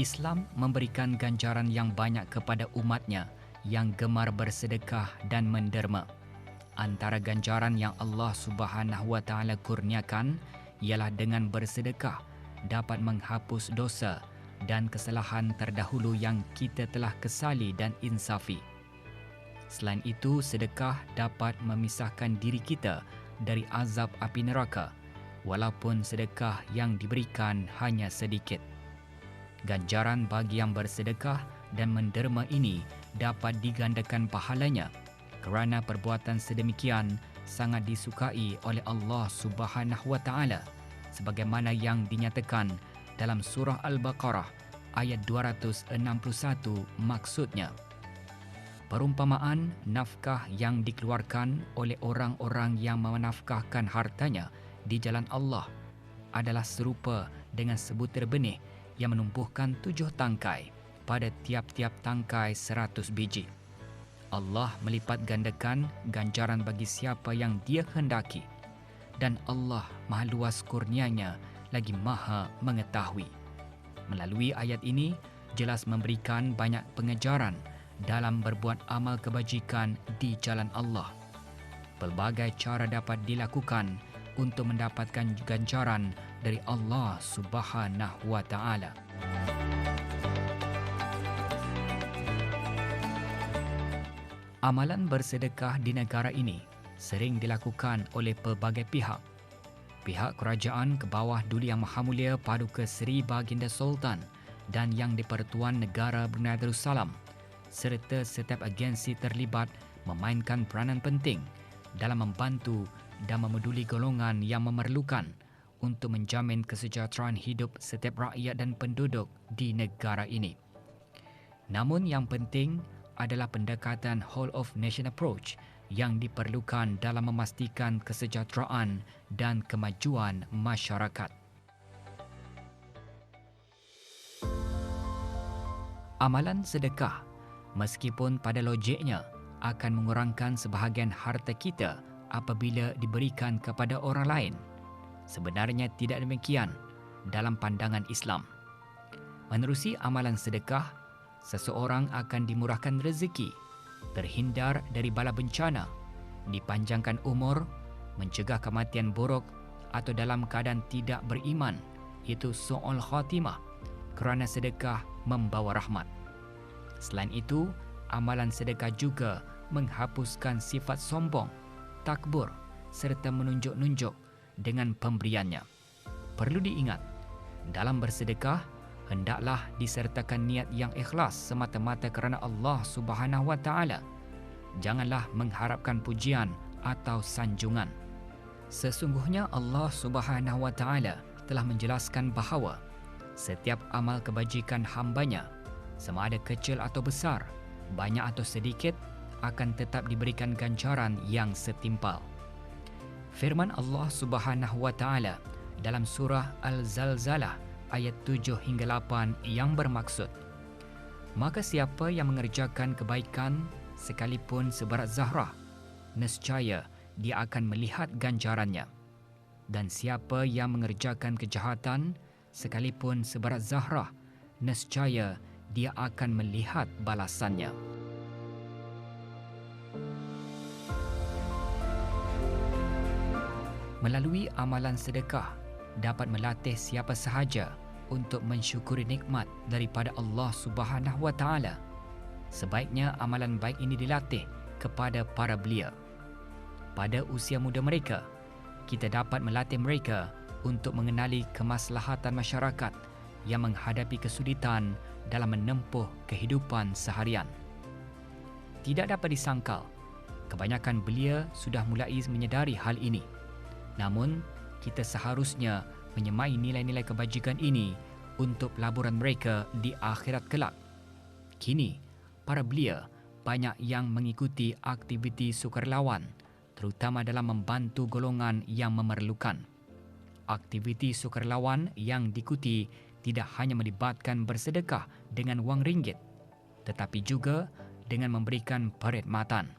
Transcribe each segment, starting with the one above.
Islam memberikan ganjaran yang banyak kepada umatnya yang gemar bersedekah dan menderma. Antara ganjaran yang Allah Subhanahu wa taala kurniakan ialah dengan bersedekah dapat menghapus dosa dan kesalahan terdahulu yang kita telah kesali dan insafi. Selain itu, sedekah dapat memisahkan diri kita dari azab api neraka walaupun sedekah yang diberikan hanya sedikit. Ganjaran bagi yang bersedekah dan menderma ini dapat digandakan pahalanya. Kerana perbuatan sedemikian sangat disukai oleh Allah Subhanahu wa taala sebagaimana yang dinyatakan dalam surah Al-Baqarah ayat 261 maksudnya. Perumpamaan nafkah yang dikeluarkan oleh orang-orang yang menafkahkan hartanya di jalan Allah adalah serupa dengan sebutir benih yang menumpuhkan tujuh tangkai pada tiap-tiap tangkai seratus biji. Allah melipat gandakan ganjaran bagi siapa yang dia hendaki dan Allah maha luas kurnianya lagi maha mengetahui. Melalui ayat ini, jelas memberikan banyak pengejaran dalam berbuat amal kebajikan di jalan Allah. Pelbagai cara dapat dilakukan untuk mendapatkan ganjaran dari Allah Subhanahu wa taala. Amalan bersedekah di negara ini sering dilakukan oleh pelbagai pihak. Pihak kerajaan ke bawah Duli Yang Maha Mulia Paduka Seri Baginda Sultan dan Yang di-Pertuan Negara Brunei Darussalam serta setiap agensi terlibat memainkan peranan penting dalam membantu dan memeduli golongan yang memerlukan untuk menjamin kesejahteraan hidup setiap rakyat dan penduduk di negara ini. Namun yang penting adalah pendekatan whole of nation approach yang diperlukan dalam memastikan kesejahteraan dan kemajuan masyarakat. Amalan sedekah meskipun pada logiknya akan mengurangkan sebahagian harta kita apabila diberikan kepada orang lain. Sebenarnya tidak demikian dalam pandangan Islam. Menerusi amalan sedekah, seseorang akan dimurahkan rezeki, terhindar dari bala bencana, dipanjangkan umur, mencegah kematian buruk atau dalam keadaan tidak beriman, itu su'ul khatimah kerana sedekah membawa rahmat. Selain itu, amalan sedekah juga menghapuskan sifat sombong takbur serta menunjuk-nunjuk dengan pemberiannya. Perlu diingat, dalam bersedekah hendaklah disertakan niat yang ikhlas semata-mata kerana Allah Subhanahu wa taala. Janganlah mengharapkan pujian atau sanjungan. Sesungguhnya Allah Subhanahu wa taala telah menjelaskan bahawa setiap amal kebajikan hambanya sama ada kecil atau besar, banyak atau sedikit akan tetap diberikan ganjaran yang setimpal. Firman Allah Subhanahu wa taala dalam surah Al-Zalzalah ayat 7 hingga 8 yang bermaksud Maka siapa yang mengerjakan kebaikan sekalipun seberat zahra nescaya dia akan melihat ganjarannya dan siapa yang mengerjakan kejahatan sekalipun seberat zahra nescaya dia akan melihat balasannya. Melalui amalan sedekah dapat melatih siapa sahaja untuk mensyukuri nikmat daripada Allah Subhanahu wa taala. Sebaiknya amalan baik ini dilatih kepada para belia. Pada usia muda mereka, kita dapat melatih mereka untuk mengenali kemaslahatan masyarakat yang menghadapi kesulitan dalam menempuh kehidupan seharian. Tidak dapat disangkal, kebanyakan belia sudah mulai menyedari hal ini. Namun, kita seharusnya menyemai nilai-nilai kebajikan ini untuk pelaburan mereka di akhirat kelak. Kini, para belia banyak yang mengikuti aktiviti sukarelawan terutama dalam membantu golongan yang memerlukan. Aktiviti sukarelawan yang diikuti tidak hanya melibatkan bersedekah dengan wang ringgit tetapi juga dengan memberikan perkhidmatan.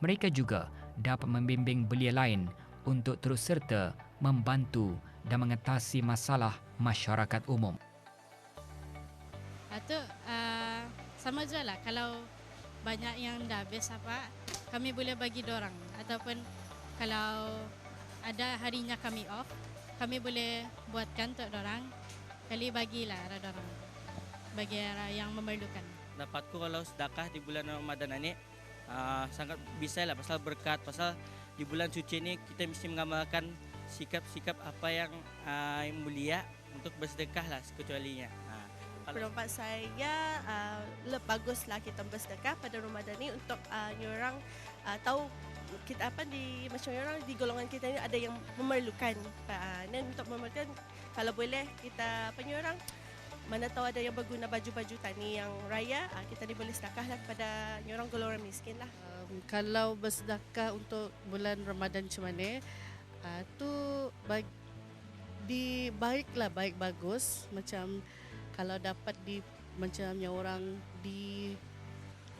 Mereka juga dapat membimbing belia lain untuk terus serta membantu dan mengatasi masalah masyarakat umum. tu uh, sama je lah kalau banyak yang dah habis apa kami boleh bagi dorang. Ataupun kalau ada harinya kami off kami boleh buatkan untuk dorang. Kali bagilah ada dorang. Bagi yang memerlukan. Dapatku kalau sedekah di bulan Ramadan ini uh, sangat bisa lah pasal berkat pasal di bulan suci ini kita mesti mengamalkan sikap-sikap apa yang uh, mulia untuk bersedekah lah kecualinya. Pendapat saya uh, baguslah kita bersedekah pada Ramadan ni untuk uh, orang uh, tahu kita apa di macam orang di golongan kita ni ada yang memerlukan uh, dan untuk memerlukan kalau boleh kita apa orang mana tahu ada yang berguna baju-baju tani yang raya uh, kita ni boleh sedekah lah kepada orang golongan miskin lah. Um, kalau bersedekah untuk bulan Ramadan macam mana uh, tu bagi di baiklah baik bagus macam kalau dapat di macam yang orang di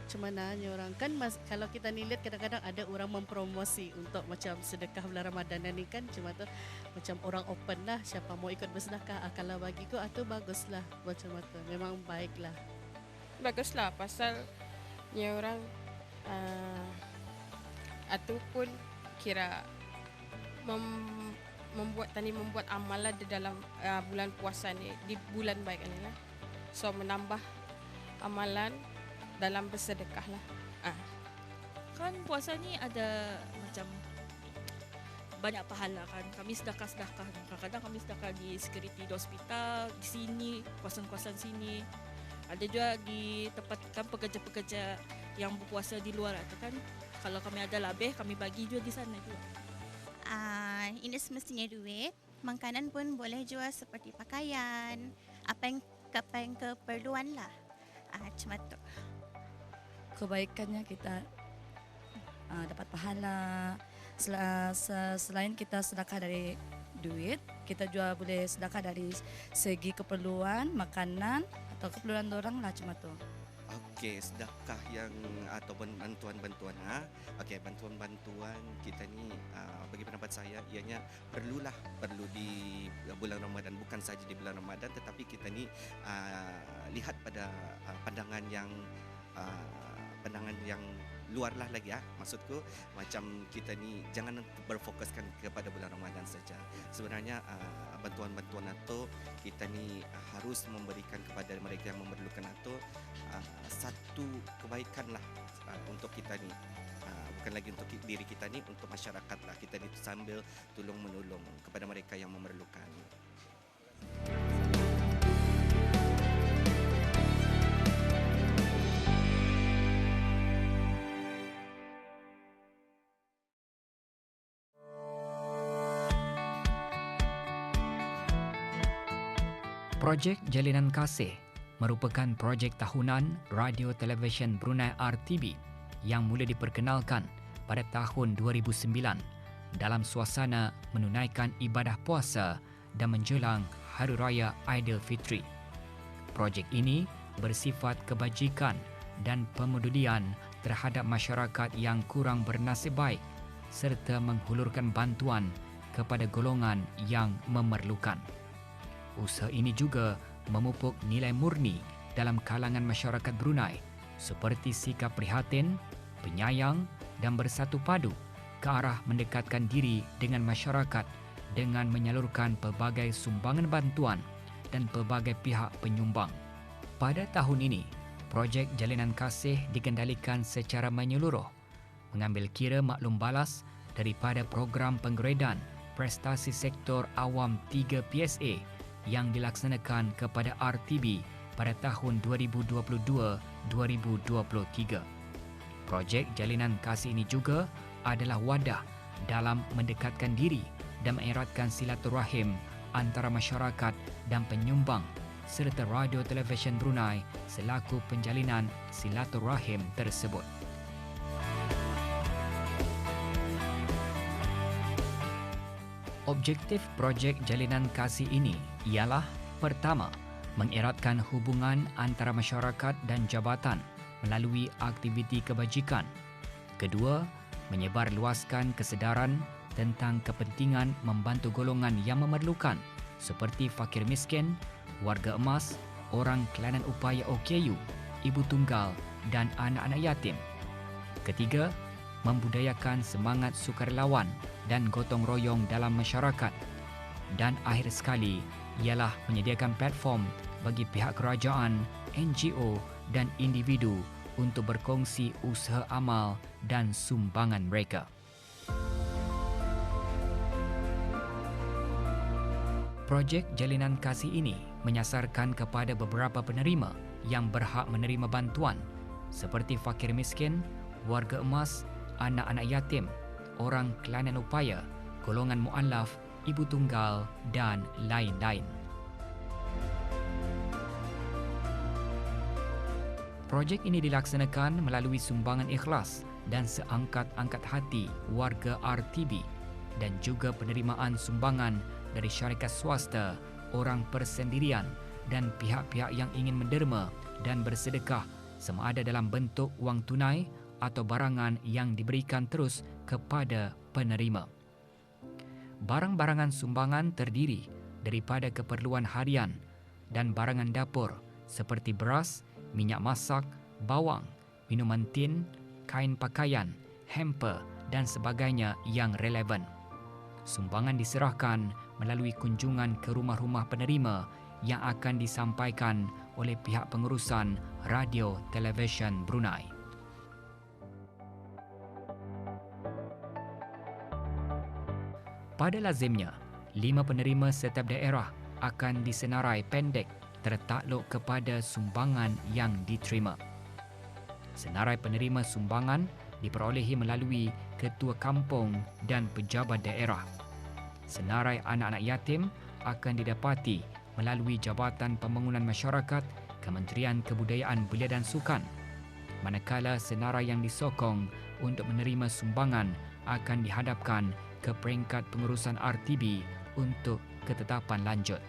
macam mana yang orang? Kan mas, kalau kita ni lihat kadang-kadang ada orang mempromosi untuk macam sedekah bulan Ramadan ni kan cuma tu macam orang open lah siapa mau ikut bersedekah ah, kalau bagi ko atau ah, baguslah macam tu memang baiklah. Baguslah pasal ni orang uh, ataupun kira mem, membuat tani membuat amalan di dalam uh, bulan puasa ni di bulan baik ini lah. So menambah amalan dalam bersedekah lah. Uh. Kan puasa ni ada macam banyak pahala kan. Kami sedekah-sedekah. Kadang-kadang kami sedekah di security di hospital, di sini, kawasan-kawasan sini. Ada juga di tempat kan pekerja-pekerja yang berpuasa di luar atau kan. Kalau kami ada lebih, kami bagi juga di sana juga uh, ini semestinya duit. Makanan pun boleh jual seperti pakaian, apa yang apa yang keperluan lah. Uh, cuma tu. Kebaikannya kita uh, dapat pahala. Sel, uh, selain kita sedekah dari duit, kita juga boleh sedekah dari segi keperluan makanan atau keperluan orang lah cuma tu. Okey, sedekah yang ataupun bantuan-bantuan ha. Okey, bantuan-bantuan kita ni uh, bagi pendapat saya ianya perlulah perlu di bulan Ramadan bukan saja di bulan Ramadan tetapi kita ni uh, lihat pada uh, pandangan yang uh, pandangan yang luar lah lagi ya. Maksudku macam kita ni jangan berfokuskan kepada bulan Ramadan saja. Sebenarnya uh, bantuan-bantuan atau kita ni harus memberikan kepada mereka yang memerlukan atau uh, satu kebaikan lah uh, untuk kita ni. Uh, bukan lagi untuk diri kita ni untuk masyarakat lah kita ni sambil tolong menolong kepada mereka yang memerlukan. Projek Jalinan Kasih merupakan projek tahunan Radio Television Brunei RTB yang mula diperkenalkan pada tahun 2009 dalam suasana menunaikan ibadah puasa dan menjelang Hari Raya Aidilfitri. Projek ini bersifat kebajikan dan pemedulian terhadap masyarakat yang kurang bernasib baik serta menghulurkan bantuan kepada golongan yang memerlukan. Usaha ini juga memupuk nilai murni dalam kalangan masyarakat Brunei seperti sikap prihatin, penyayang dan bersatu padu ke arah mendekatkan diri dengan masyarakat dengan menyalurkan pelbagai sumbangan bantuan dan pelbagai pihak penyumbang. Pada tahun ini, projek Jalinan Kasih dikendalikan secara menyeluruh mengambil kira maklum balas daripada program penggeredan prestasi sektor awam 3 PSA yang dilaksanakan kepada RTB pada tahun 2022-2023. Projek Jalinan Kasih ini juga adalah wadah dalam mendekatkan diri dan mengeratkan silaturahim antara masyarakat dan penyumbang serta radio televisyen Brunei selaku penjalinan silaturahim tersebut. Objektif projek jalinan kasih ini ialah pertama, mengeratkan hubungan antara masyarakat dan jabatan melalui aktiviti kebajikan. Kedua, menyebarluaskan kesedaran tentang kepentingan membantu golongan yang memerlukan seperti fakir miskin, warga emas orang kelanan upaya OKU, ibu tunggal dan anak-anak yatim. Ketiga, membudayakan semangat sukarelawan dan gotong royong dalam masyarakat. Dan akhir sekali ialah menyediakan platform bagi pihak kerajaan, NGO dan individu untuk berkongsi usaha amal dan sumbangan mereka. Projek Jalinan Kasih ini menyasarkan kepada beberapa penerima yang berhak menerima bantuan seperti fakir miskin, warga emas, anak-anak yatim, orang kelainan upaya, golongan mualaf, ibu tunggal dan lain-lain. Projek ini dilaksanakan melalui sumbangan ikhlas dan seangkat-angkat hati warga RTB dan juga penerimaan sumbangan dari syarikat swasta, orang persendirian dan pihak-pihak yang ingin menderma dan bersedekah sama ada dalam bentuk wang tunai atau barangan yang diberikan terus kepada penerima. Barang-barangan sumbangan terdiri daripada keperluan harian dan barangan dapur seperti beras, minyak masak, bawang, minuman tin, kain pakaian, hamper dan sebagainya yang relevan. Sumbangan diserahkan melalui kunjungan ke rumah-rumah penerima yang akan disampaikan oleh pihak pengurusan Radio Television Brunei. Pada lazimnya, lima penerima setiap daerah akan disenarai pendek tertakluk kepada sumbangan yang diterima. Senarai penerima sumbangan diperolehi melalui ketua kampung dan pejabat daerah. Senarai anak-anak yatim akan didapati melalui Jabatan Pembangunan Masyarakat Kementerian Kebudayaan Belia dan Sukan. Manakala senarai yang disokong untuk menerima sumbangan akan dihadapkan ke peringkat pengurusan RTB untuk ketetapan lanjut.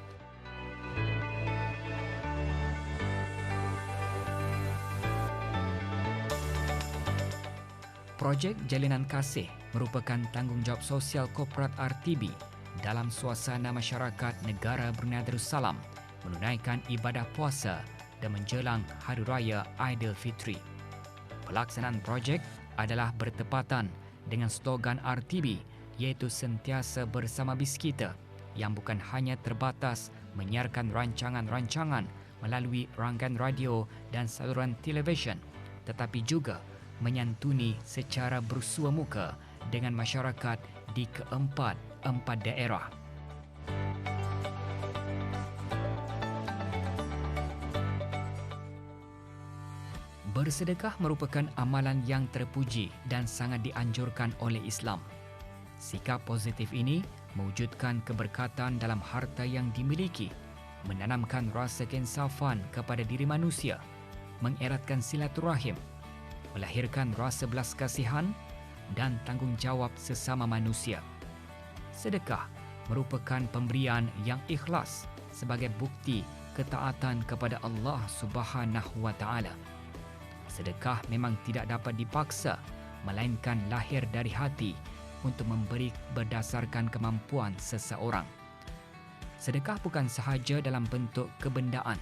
Projek Jalinan Kasih merupakan tanggungjawab sosial korporat RTB dalam suasana masyarakat negara Brunei Darussalam menunaikan ibadah puasa dan menjelang Hari Raya Aidilfitri. Pelaksanaan projek adalah bertepatan dengan slogan RTB iaitu sentiasa bersama bis kita yang bukan hanya terbatas menyiarkan rancangan-rancangan melalui rangkaian radio dan saluran televisyen tetapi juga menyantuni secara bersua muka dengan masyarakat di keempat-empat daerah. Bersedekah merupakan amalan yang terpuji dan sangat dianjurkan oleh Islam. Sikap positif ini mewujudkan keberkatan dalam harta yang dimiliki, menanamkan rasa keinsafan kepada diri manusia, mengeratkan silaturahim, melahirkan rasa belas kasihan dan tanggungjawab sesama manusia. Sedekah merupakan pemberian yang ikhlas sebagai bukti ketaatan kepada Allah Subhanahu wa taala. Sedekah memang tidak dapat dipaksa melainkan lahir dari hati untuk memberi berdasarkan kemampuan seseorang. Sedekah bukan sahaja dalam bentuk kebendaan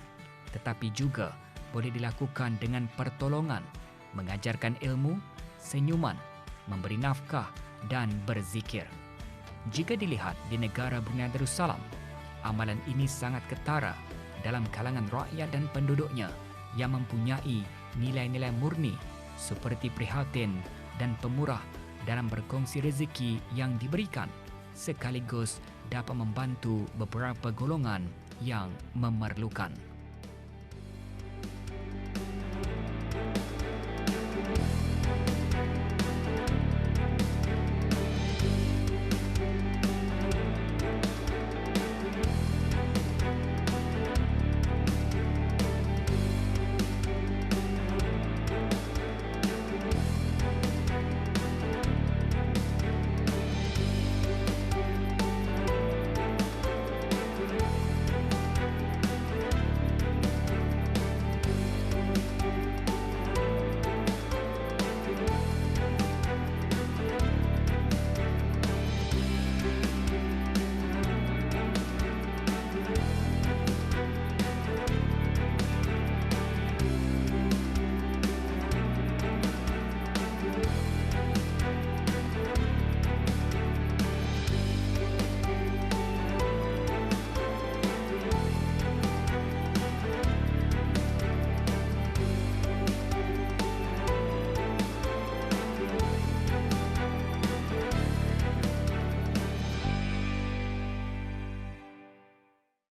tetapi juga boleh dilakukan dengan pertolongan mengajarkan ilmu, senyuman, memberi nafkah dan berzikir. Jika dilihat di negara Brunei Darussalam, amalan ini sangat ketara dalam kalangan rakyat dan penduduknya yang mempunyai nilai-nilai murni seperti prihatin dan pemurah dalam berkongsi rezeki yang diberikan sekaligus dapat membantu beberapa golongan yang memerlukan.